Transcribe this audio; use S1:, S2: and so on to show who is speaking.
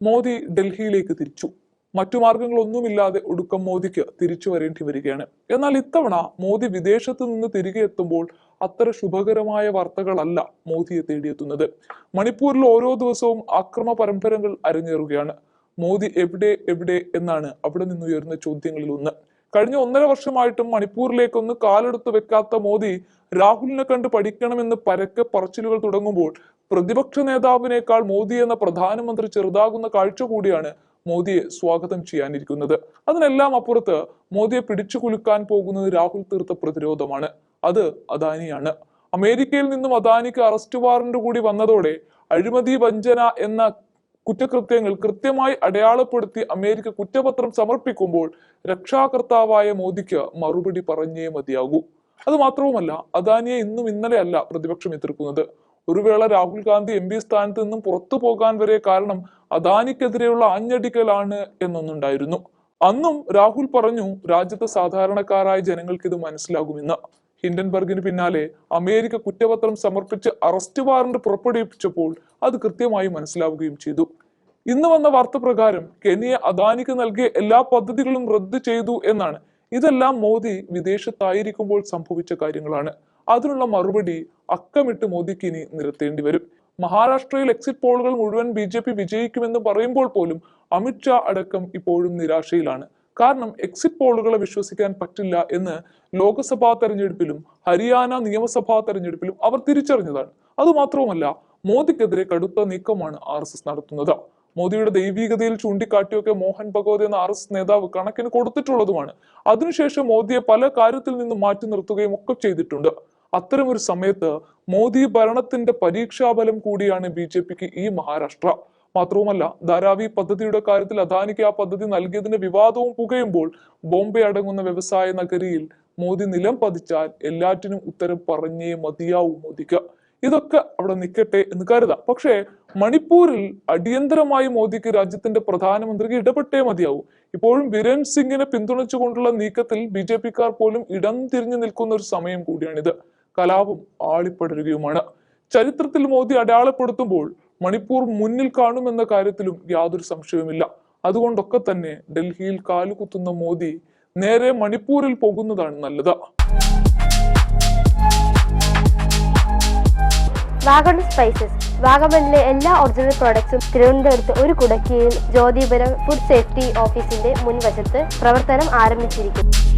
S1: മോദി ഡൽഹിയിലേക്ക് തിരിച്ചു. മറ്റു മാർഗങ്ങളൊന്നുമില്ലാതെ ഒടുക്കം മോദിക്ക് തിരിച്ചു വരേണ്ടി വരികയാണ്. എന്നാൽ ഇത്തവണ മോദി വിദേശത്ത് നിന്ന് തിരികെ എത്തുമ്പോൾ അത്ര ശുഭകരമായ വാർത്തകളല്ല മോദിയെ തേടിയെത്തുന്നത്. മണിപ്പൂരിൽ ഓരോ ദിവസവും അക്രമ പരമ്പരകൾ അരങ്ങേറുകയാണ്. മോദി എവിടെ എവിടെ എന്നാണ് അവിടെ നിന്ന് നിന്നുയർന്ന ചോദ്യങ്ങളിൽ ഒന്ന്. കഴിഞ്ഞ ഒന്നര വർഷമായിട്ടും മണിപ്പൂരിലേക്കൊന്ന് കാലെടുത്ത് വെക്കാത്ത മോദി രാഹുലിനെ കണ്ട് പഠിക്കണമെന്ന് പരക്കെ പറച്ചിലുകൾ തുടങ്ങുമ്പോൾ പ്രതിപക്ഷ നേതാവിനേക്കാൾ മോദി എന്ന പ്രധാനമന്ത്രി ചെറുതാകുന്ന കാഴ്ച കൂടിയാണ് മോദിയെ സ്വാഗതം ചെയ്യാനിരിക്കുന്നത്. അതിനെല്ലാം അപ്പുറത്ത് മോദിയെ പിടിച്ചു കുലുക്കാൻ പോകുന്നത് രാഹുൽ തീർത്ത പ്രതിരോധമാണ്. അത് അദാനിയാണ്. അമേരിക്കയിൽ നിന്നും അദാനിക്ക് അറസ്റ്റ് വാറന്റ് കൂടി വന്നതോടെ അഴിമതി വഞ്ചന എന്ന കുറ്റകൃത്യങ്ങൾ കൃത്യമായി അടയാളപ്പെടുത്തി അമേരിക്ക കുറ്റപത്രം സമർപ്പിക്കുമ്പോൾ രക്ഷാകർത്താവായ മോദിക്ക് മറുപടി പറഞ്ഞേ മതിയാകൂ. അത് മാത്രവുമല്ല അദാനിയെ ഇന്നും ഇന്നലെ അല്ല പ്രതിപക്ഷം എതിർക്കുന്നത്. ഒരു വേള രാഹുൽ ഗാന്ധി എം പി സ്ഥാനത്ത് നിന്നും പുറത്തു പോകാൻ വരെ കാരണം അദാനിക്കെതിരെയുള്ള ആഞ്ഞടിക്കലാണ് എന്നൊന്നുണ്ടായിരുന്നു. അന്നും രാഹുൽ പറഞ്ഞു രാജ്യത്തെ സാധാരണക്കാരായ ജനങ്ങൾക്ക് ഇത് മനസ്സിലാകുമെന്ന്. ഹിൻഡൻബർഗിന് പിന്നാലെ അമേരിക്ക കുറ്റപത്രം സമർപ്പിച്ച് അറസ്റ്റ് വാറന്റ് പുറപ്പെടുവിപ്പിച്ചപ്പോൾ അത് കൃത്യമായി മനസ്സിലാവുകയും ചെയ്തു. ഇന്ന് വന്ന വാർത്ത പ്രകാരം കെനിയ അദാനിക്ക് നൽകിയ എല്ലാ പദ്ധതികളും റദ്ദു ചെയ്തു എന്നാണ്. ഇതെല്ലാം മോദി വിദേശത്തായിരിക്കുമ്പോൾ സംഭവിച്ച കാര്യങ്ങളാണ്. അതിനുള്ള മറുപടി അക്കമിട്ട് മോദിക്ക് ഇനി നിരത്തേണ്ടി വരും. മഹാരാഷ്ട്രയിൽ എക്സിറ്റ് പോളുകൾ മുഴുവൻ ബി ജെ പി വിജയിക്കുമെന്ന് പറയുമ്പോൾ പോലും അമിത്ഷാ അടക്കം ഇപ്പോഴും നിരാശയിലാണ്. കാരണം എക്സിറ്റ് പോളുകളെ വിശ്വസിക്കാൻ പറ്റില്ല എന്ന് ലോക്സഭാ തെരഞ്ഞെടുപ്പിലും ഹരിയാന നിയമസഭാ തെരഞ്ഞെടുപ്പിലും അവർ തിരിച്ചറിഞ്ഞതാണ്. അതുമാത്രവുമല്ല മോദിക്കെതിരെ കടുത്ത നീക്കമാണ് ആർ എസ് എസ് നടത്തുന്നത്. മോദിയുടെ ദൈവീകതയിൽ ചൂണ്ടിക്കാട്ടിയൊക്കെ മോഹൻ ഭഗവത് എന്ന ആർ എസ് നേതാവ് കണക്കിന് കൊടുത്തിട്ടുള്ളതുമാണ്. അതിനുശേഷം മോദിയെ പല കാര്യത്തിൽ നിന്നും മാറ്റി നിർത്തുകയും ഒക്കെ ചെയ്തിട്ടുണ്ട്. അത്തരമൊരു സമയത്ത് മോദി ഭരണത്തിന്റെ പരീക്ഷാഫലം കൂടിയാണ് ബി ജെ പിക്ക് ഈ മഹാരാഷ്ട്ര. മാത്രവുമല്ല ധാരാവി പദ്ധതിയുടെ കാര്യത്തിൽ അദാനിക്ക് ആ പദ്ധതി നൽകിയതിന്റെ വിവാദവും പുകയുമ്പോൾ ബോംബെ അടങ്ങുന്ന വ്യവസായ നഗരിയിൽ മോദി നിലം പതിച്ചാൽ എല്ലാറ്റിനും ഉത്തരം പറഞ്ഞേ മതിയാവൂ മോദിക്ക്. ഇതൊക്കെ അവിടെ നിൽക്കട്ടെ എന്ന് കരുതാം. പക്ഷേ മണിപ്പൂരിൽ അടിയന്തരമായി മോദിക്ക് രാജ്യത്തിന്റെ പ്രധാനമന്ത്രിക്ക് ഇടപെട്ടേ മതിയാവൂ. ഇപ്പോഴും ബിരൻ സിംഗിനെ പിന്തുണച്ചുകൊണ്ടുള്ള നീക്കത്തിൽ ബി ജെ പിക്കാർ പോലും ഇടം തിരിഞ്ഞു നിൽക്കുന്ന ഒരു സമയം കൂടിയാണിത്. കലാപം ആളിപ്പടരുകയുമാണ്. ചരിത്രത്തിൽ മോദി അടയാളപ്പെടുത്തുമ്പോൾ മണിപ്പൂർ മുന്നിൽ കാണുമെന്ന കാര്യത്തിലും യാതൊരു സംശയവുമില്ല. അതുകൊണ്ടൊക്കെ തന്നെ ഡൽഹിയിൽ കാലുകുത്തുന്ന മോദി നേരെ മണിപ്പൂരിൽ പോകുന്നതാണ് നല്ലത്.
S2: സ്പൈസസ്. വാഗമണിലെ എല്ലാ ഒറിജിനൽ പ്രോഡക്ട്സും തിരുവനന്തപുരത്ത് ഒരു കുടക്കീഴിൽ ജ്യോതിപുരം ഫുഡ് സേഫ്റ്റി ഓഫീസിന്റെ മുൻവശത്ത് പ്രവർത്തനം ആരംഭിച്ചിരിക്കുന്നു.